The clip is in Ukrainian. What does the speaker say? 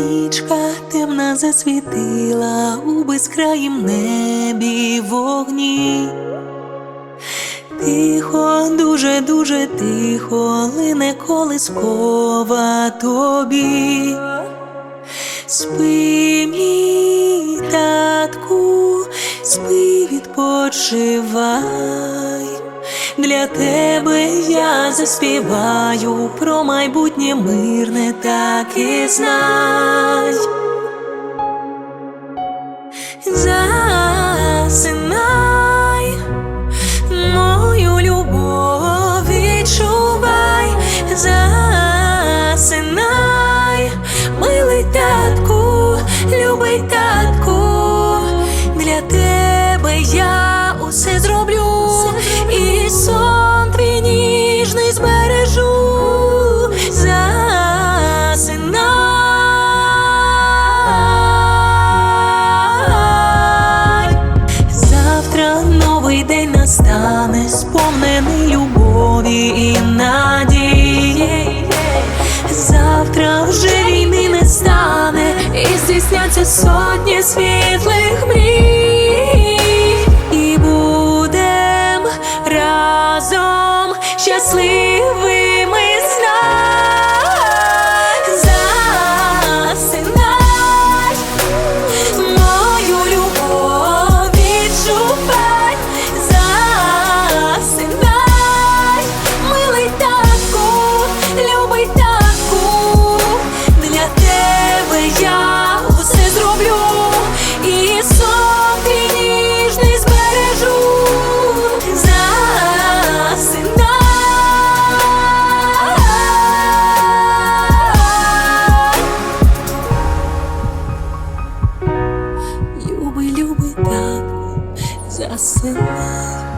Зірочка темна засвітила у безкраїм небі вогні. Тихо, дуже, дуже тихо, лине колискова тобі. Спи, мій татку, спи, відпочивай. Для тебе я заспіваю про майбутнє мирне, так і знай. Новий день настане, сповнений любові і надії. Завтра вже війни не стане, і здійсняться сотні світлих мрій. І будем разом щасливими hacer.